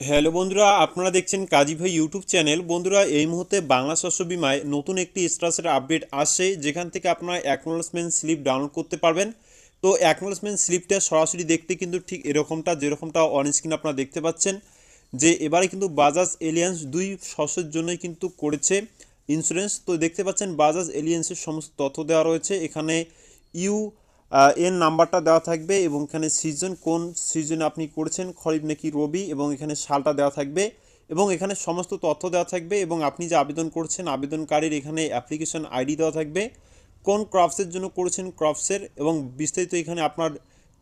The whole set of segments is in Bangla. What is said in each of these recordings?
হ্যালো বন্ধুরা, আপনারা দেখছেন কাজী ভাই ইউটিউব চ্যানেল। বন্ধুরা, এই মুহূর্তে বাংলা শস্য বিমায় নতুন একটি স্ট্রাসের আপডেট আসে যেখান থেকে আপনারা অ্যাকনোলেজমেন্ট স্লিপ ডাউনলোড করতে পারবেন। তো অ্যাকনোলেজমেন্ট স্লিপটা সরাসরি দেখতে কিন্তু ঠিক এরকমটা, যেরকমটা অন স্ক্রিন আপনারা দেখতে পাচ্ছেন, যে এবারে কিন্তু বাজাজ এলিয়েন্স দুই শস্যের জন্যই কিন্তু করেছে ইন্স্যুরেন্স তো দেখতে পাচ্ছেন বাজাজ এলিয়েন্সের সমস্ত তথ্য দেওয়া রয়েছে, এখানে ইউ এর নাম্বারটা দেওয়া থাকবে এবং এখানে সিজন কোন সিজনে আপনি করেছেন, খরিফ নাকি রবি, এবং এখানে সালটা দেওয়া থাকবে। এবং এখানে সমস্ত তথ্য দেওয়া থাকবে এবং আপনি যে আবেদন করছেন, আবেদনকারীর এখানে অ্যাপ্লিকেশন আইডি দেওয়া থাকবে। কোন ক্রপসের জন্য করেছেন ক্রপসের এবং বিস্তারিত এখানে আপনার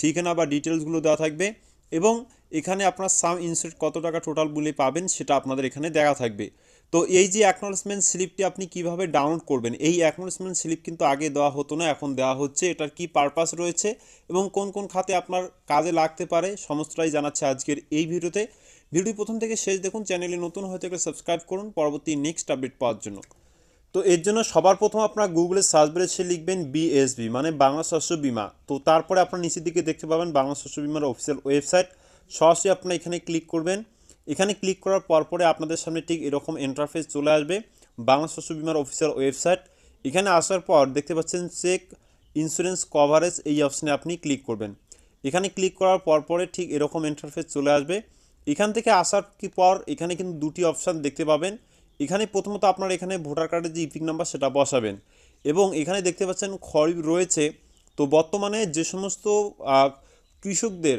ঠিকানা বা ডিটেলসগুলো দেওয়া থাকবে। এবং এখানে আপনার সাম ইনসেট কত টাকা টোটাল বলে পাবেন, সেটা আপনাদের এখানে দেওয়া থাকবে। তো এই যে অ্যাকনোলেজমেন্ট স্লিপটি আপনি কীভাবে ডাউনলোড করবেন, এই অ্যাকনোলেজমেন্ট স্লিপ কিন্তু আগে দেওয়া হতো না, এখন দেওয়া হচ্ছে, এটার কি পারপাস রয়েছে এবং কোন কোন খাতে আপনার কাজে লাগতে পারে সমস্তটাই জানাচ্ছে আজকের এই ভিডিওতে। ভিডিও প্রথম থেকে শেষ দেখুন, চ্যানেলে নতুন হয়ে থাকলে সাবস্ক্রাইব করুন, পরবর্তী নেক্সট আপডেট পাওয়ার জন্য। তো এর জন্য সবার প্রথম আপনার গুগলে সার্চ বেড়েছে লিখবেন বিএসবি মানে বাংলা শস্য বিমা। তো তারপরে আপনার নিচের দিকে দেখতে পাবেন বাংলা শস্য বিমার অফিসিয়াল ওয়েবসাইট সরাসরি আপনার এখানে ক্লিক করবেন। এখানে ক্লিক করার পর পরে আপনাদের সামনে ঠিক এরকম ইন্টারফেস চলে আসবে। বাংলা শস্য বিমার অফিসিয়াল ওয়েবসাইট এখানে আসার পর দেখতে পাচ্ছেন চেক ইন্স্যুরেন্স কভারেজ এই অপশানে আপনি ক্লিক করবেন। এখানে ক্লিক করার পর পরে ঠিক এরকম ইন্টারফেস চলে আসবে। এখান থেকে আসার কি পর এখানে কিন্তু দুটি অপশান দেখতে পাবেন। এখানে প্রথমত আপনার এখানে ভোটার কার্ডের যে ইপিক নাম্বার সেটা বসাবেন এবং এখানে দেখতে পাচ্ছেন খরিফ রয়েছে। তো বর্তমানে যে সমস্ত কৃষকদের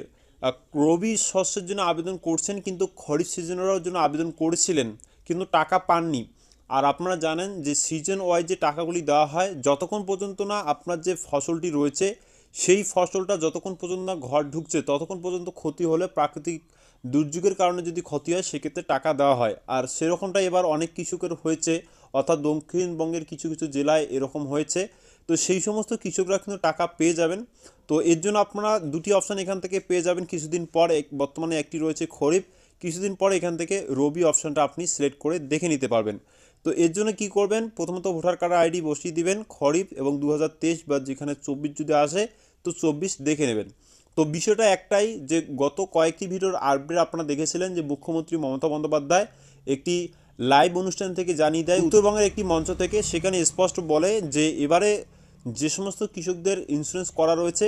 রবি শস্যের জন্য আবেদন করছেন, কিন্তু খরিফ সিজনেরও জন্য আবেদন করেছিলেন, কিন্তু টাকা পাননি। আর আপনারা জানেন যে সিজন ওয়াইজ যে টাকাগুলি দেওয়া হয়, যতক্ষণ পর্যন্ত না আপনার যে ফসলটি রয়েছে, সেই ফসলটা যতক্ষণ পর্যন্ত না ঘর ঢুকছে, ততক্ষণ পর্যন্ত ক্ষতি হলে প্রাকৃতিক দুর্যোগের কারণে যদি ক্ষতি হয়, সেক্ষেত্রে টাকা দেওয়া হয়। আর সেরকমটা এবার অনেক কৃষকের হয়েছে, অর্থাৎ দক্ষিণবঙ্গের কিছু কিছু জেলায় এরকম হয়েছে। তো সেই সমস্ত কৃষকরা কিন্তু টাকা পেয়ে যাবেন। তো এর জন্য আপনারা দুটি অপশান এখান থেকে পেয়ে যাবেন। কিছুদিন পর এক- বর্তমানে একটি রয়েছে খরিফ। কিছুদিন পরে এখান থেকে রবি অপশানটা আপনি সিলেক্ট করে দেখে নিতে পারবেন। তো এর জন্য কি করবেন? প্রথমত ভোটার কার্ড আইডি বসিয়ে দিবেন খরিফ এবং দু হাজার তেইশ বা যেখানে চব্বিশ যদি আসে তো চব্বিশ দেখে নেবেন। তো বিষয়টা একটাই যে গত কয়েকটি ভিডিওর আপডেট আপনারা দেখেছিলেন যে মুখ্যমন্ত্রী মমতা বন্দ্যোপাধ্যায় একটি লাইভ অনুষ্ঠান থেকে জানিয়ে দেয়। উত্তরবঙ্গের একটি মঞ্চ থেকে সেখানে স্পষ্ট বলে যে এবারে যে সমস্ত কৃষকদের ইন্স্যুরেন্স করা রয়েছে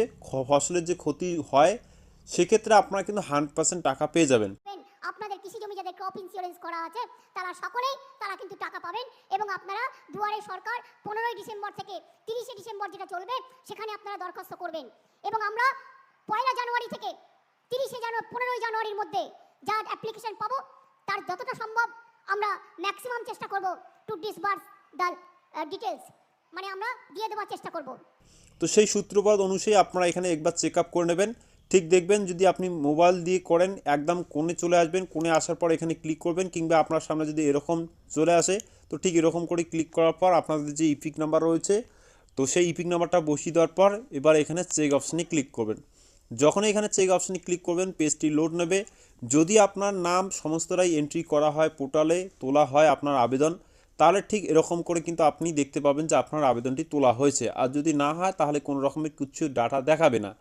ফসলের যে ক্ষতি হয়, সেক্ষেত্রে আপনারা কিন্তু হান্ড্রেড পার্সেন্ট টাকা পেয়ে যাবেন। আপনাদের কৃষি জমি যাদের ক্রপ ইন্স্যুরেন্স করা আছে, তারা সকলেই, তারা কিন্তু টাকা পাবেন এবং আপনারা দুয়ারে সরকার পনেরোই ডিসেম্বর থেকে তিরিশে ডিসেম্বর যেটা চলবে, সেখানে আপনারা দরখাস্ত করবেন। এবং আমরা পয়লা জানুয়ারি থেকে তিরিশে জানুয়ারি পনেরোই জানুয়ারির মধ্যে যা অ্যাপ্লিকেশন পাবো, তার যতটা সম্ভব আমরা ম্যাক্সিমাম চেষ্টা করব টু ডিসবার্স দ্য ডিটেলস মানে আমরা দিয়ে দেওয়ার চেষ্টা করব। তো সেই সূত্রপাত অনুযায়ী আপনারা এখানে একবার চেক আপ করে নেবেন। ঠিক দেখবেন যদি আপনি মোবাইল দিয়ে করেন, একদম কোণে চলে আসবেন, কোণে আসার পর এখানে ক্লিক করবেন কিংবা আপনার সামনে যদি এরকম চলে আসে, তো ঠিক এরকম করে ক্লিক করার পর আপনাদের যে ইপিক নাম্বার রয়েছে, তো সেই ইপিক নাম্বারটা বসিয়ে দেওয়ার পর এবার এখানে চেক অপশানে ক্লিক করবেন। যখন এখানে চেক অপশানে ক্লিক করবেন, পেজটি লোড নেবে। যদি আপনার নাম সমস্তটাই এন্ট্রি করা হয়, পোর্টালে তোলা হয় আপনার আবেদন তাহলে ঠিক এরকম করে কিন্তু আপনি দেখতে পাবেন যে আপনার আবেদনটি তোলা হয়েছে। আর যদি না হয়, তাহলে কোনো রকমের কিছু ডাটা দেখাবে না।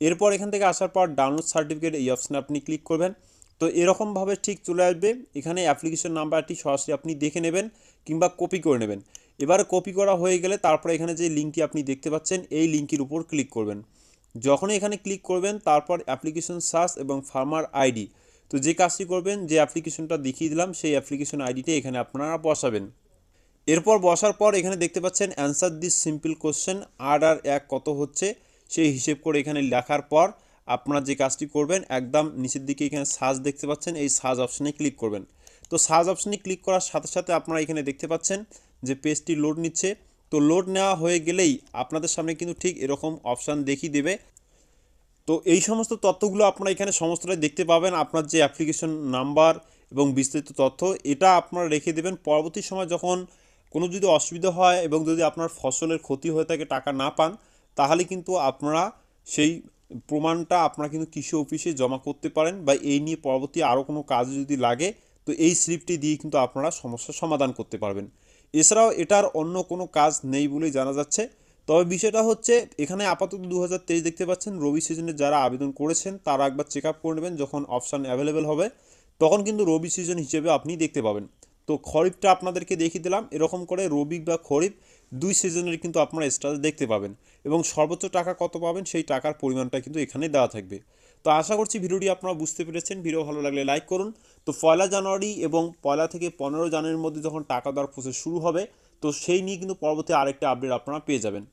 এরপর এখান থেকে আসার পর ডাউনলোড সার্টিফিকেট এই অপশানে আপনি ক্লিক করবেন। তো এরকমভাবে ঠিক চলে আসবে। এখানে অ্যাপ্লিকেশন নাম্বারটি সরাসরি আপনি দেখে নেবেন কিংবা কপি করে নেবেন। এবারে কপি করা হয়ে গেলে তারপরে এখানে যে লিঙ্কটি আপনি দেখতে পাচ্ছেন, এই লিঙ্কের উপর ক্লিক করবেন। যখনই এখানে ক্লিক করবেন, তারপর অ্যাপ্লিকেশন সার্চ এবং ফার্মার আইডি তো যে কাজটি করবেন, যে অ্যাপ্লিকেশনটা দেখিয়ে দিলাম, সেই অ্যাপ্লিকেশন আইডিটা এখানে আপনারা বসাবেন। এরপর বসার পর এখানে দেখতে পাচ্ছেন অ্যান্সার দিস সিম্পল কোশ্চেন আর আর এক কত হচ্ছে, সেই হিসেব করে এখানে লেখার পর আপনারা যে কাজটি করবেন, একদম নিচের দিকে এখানে সাজ দেখতে পাচ্ছেন, এই সাজ অপশানে ক্লিক করবেন। তো সাজ অপশানে ক্লিক করার সাথে সাথে আপনারা এখানে দেখতে পাচ্ছেন যে পেজটি লোড নিচ্ছে। তো লোড নেওয়া হয়ে গেলেই আপনাদের সামনে কিন্তু ঠিক এরকম অপশান দেখিয়ে দেবে। তো এই সমস্ত তথ্যগুলো আপনারা এখানে সমস্তটাই দেখতে পাবেন, আপনার যে অ্যাপ্লিকেশন নাম্বার এবং বিস্তারিত তথ্য, এটা আপনারা রেখে দেবেন। পরবর্তী সময় যখন কোনো যদি অসুবিধা হয় এবং যদি আপনার ফসলের ক্ষতি হয়ে থাকে, টাকা না পান, তাহলে কিন্তু আপনারা সেই প্রমাণটা আপনারা কিন্তু কৃষি অফিসে জমা করতে পারেন বা এই নিয়ে পরবর্তী আরও কোনো কাজ যদি লাগে, তো এই স্লিপটি দিয়ে কিন্তু আপনারা সমস্যার সমাধান করতে পারবেন। এছাড়াও এটার অন্য কোনো কাজ নেই বলেই জানা যাচ্ছে। তবে বিষয়টা হচ্ছে, এখানে আপাতত দু হাজার তেইশ দেখতে পাচ্ছেন, রবি সিজনে যারা আবেদন করেছেন, তারা একবার চেক আপ করে নেবেন যখন অপশান অ্যাভেলেবেল হবে। তখন কিন্তু রবি সিজন হিসেবে আপনি দেখতে পাবেন। তো খরিফটা আপনাদেরকে দেখিয়ে দিলাম। এরকম করে রবি বা খরিফ দুই সিজনের কিন্তু আপনারা স্টার দেখতে পাবেন এবং সর্বোচ্চ টাকা কত পাবেন সেই টাকার পরিমাণটা কিন্তু এখানে দেওয়া থাকবে। তো আশা করছি ভিডিওটি আপনারা বুঝতে পেরেছেন। ভিডিও ভালো লাগলে লাইক করুন। তো পয়লা জানুয়ারি এবং পয়লা থেকে পনেরো জানুয়ারির মধ্যে যখন টাকা দেওয়ার প্রসেস শুরু হবে, তো সেই নিয়ে কিন্তু পরবর্তী আরেকটা আপডেট আপনারা পেয়ে যাবেন।